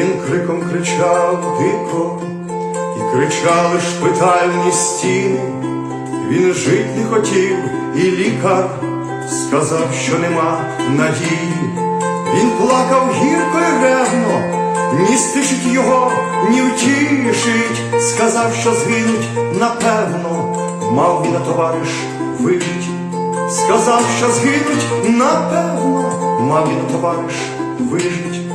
криком кричав дико, і кричали шпитальні стіни. Він жить не хотів, і лікар сказав, що нема надії. Він плакав гірко й ревно, ні стишить його, ні втішить. Сказав, що згинуть напевно, мав він на товариш вижить. Сказав, що згинуть напевно, мав він на товариш вижить.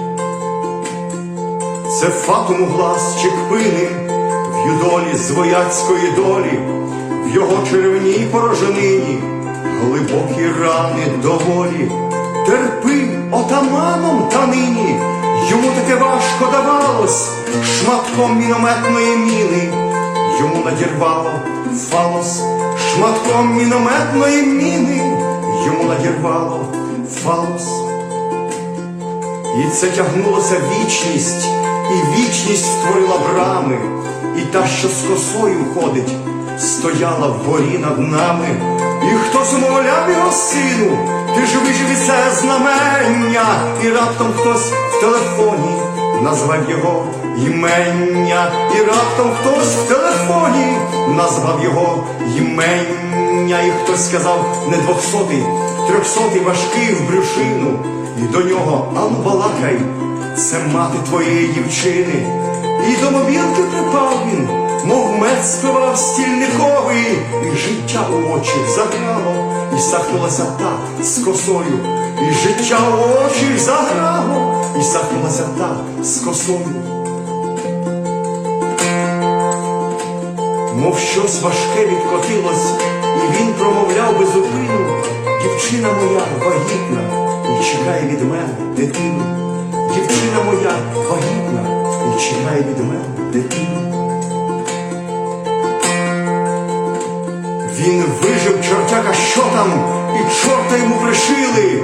Це фатум глас чи кпини в юдолі з вояцької долі, в його червній пороженині, глибокі рани доволі. Терпи отаманом та нині, йому таке важко давалось, шматком мінометної міни, йому надірвало фалос, шматком мінометної міни, йому надірвало фалос. І це тягнулося вічність, і вічність створила брами, і та, що з косою ходить, стояла вгорі над нами, і хтось умовляв його сину, ти ж виживи це знамення, і раптом хтось в телефоні назвав його імення, і раптом хтось в телефоні назвав його імення, і хтось сказав не двохсотий, трьохсотий важкий в брюшину. І до нього ану балакай, це мати твоєї дівчини. І до мобілки припав він, мов мед спивав стільниковий, і життя у очі заграло, і сахнулася та з косою, і життя у очі заграло, і сахнулася та з косою. Мов щось важке відкотилось, і він промовляв без зупину, дівчина моя вагітна і чекає від мене дитину. Дівчина моя вагітна і чекає від мене дитину. Він вижив чортяка, що там, і чорта йому пришили.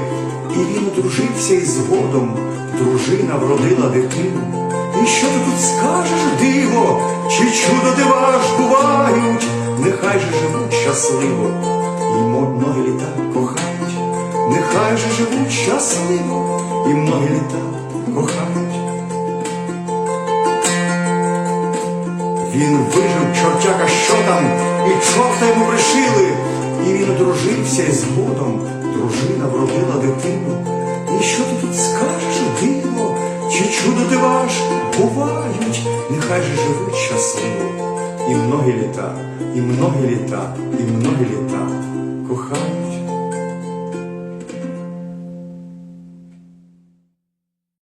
І він одружився і згодом дружина вродила дитину. І що ти тут скажеш, диво, чи чудо дива ж бувають, нехай же живуть щасливо, і многі літа кохають, нехай же живуть щасливо, і многі літа кохають. Він вижив чортяка, що там, і чорта йому пришили, і він одружився і згодом дружина вродила дитину. І що ти тут скажеш, диво, чи чудо дива ж бувають, нехай же живуть щасливо, і многі літа, і многі літа, і многі літа.